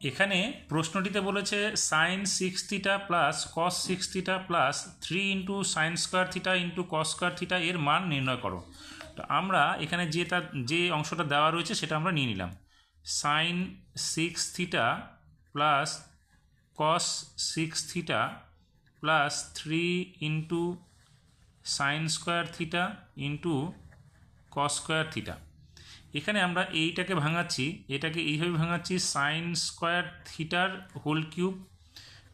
এখানে প্রশ্নটিতে বলেছে sine six theta plus cos six theta plus three into sine square theta into cos square theta এর মান নির্ণয় করো। তো আমরা এখানে যে তার যে অংশটা দেওয়া রয়েছে সেটা আমরা নিয়ে নিলাম। Sine six theta plus cos six theta plus three into sine square theta into cos square theta এখানে আমরা এইটাকে ভাঙাচ্ছি, এটাকে এইভাবে ভাঙাচ্ছি সাইন স্কোয়ার থিটার হোল কিউব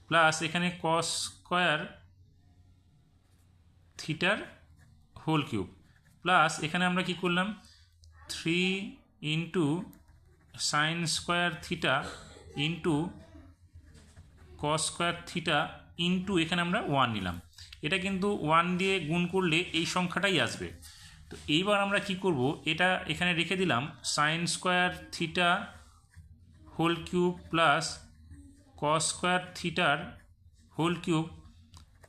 প্লাস এখানে কস স্কোয়ার থিটার হোল কিউব প্লাস এখানে আমরা কি করলাম? Three into sine square theta into cos square theta into এখানে আমরা ওয়ান নিলাম। এটা কিন্তু ওয়ান দিয়ে গুণ করলে এই সংখ্যাটাই আসবে। তো এইবার আমরা কি করব? এটা এখানে রেখে দিলাম। Sine square theta whole cube plus cos square থিটার হোল কিউব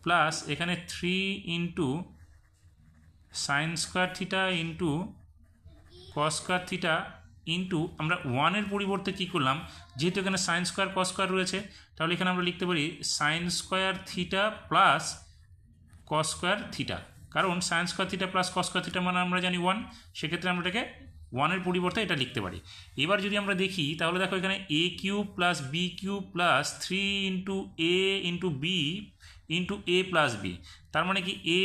প্লাস এখানে three into sine square theta into cos square theta into আমরা ওয়ানের পরিবর্তে কী করলাম? যেহেতু এখানে সাইন স্কোয়ার কস স্কোয়ার রয়েছে, তাহলে এখানে আমরা লিখতে পারি sine square theta plus cos square theta কারণ sine square theta plus cos square theta মানে আমরা জানি ওয়ান সেক্ষেত্রে আমরা এটাকে ওয়ানের পরিবর্তে এটা লিখতে পারি। এবার যদি আমরা দেখি, তাহলে দেখো এখানে A cube plus B cube plus three into A into B into A plus B তার মানে কি A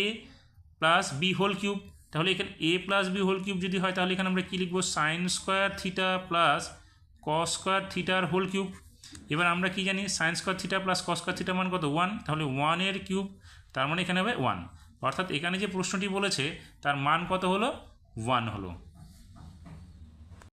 plus B whole cube তাহলে এখানে A plus B whole cube যদি হয়, তাহলে এখানে আমরা কী লিখব? Sine square theta plus cos square থিটার হোল কিউব এবার আমরা কি জানি? Sine square theta plus cos square theta মান কত? ওয়ান তাহলে ওয়ানের কিউব তার মানে এখানে হবে ওয়ান অর্থাৎ এখানে যে প্রশ্নটি বলেছে তার মান কত হলো? ওয়ান হলো।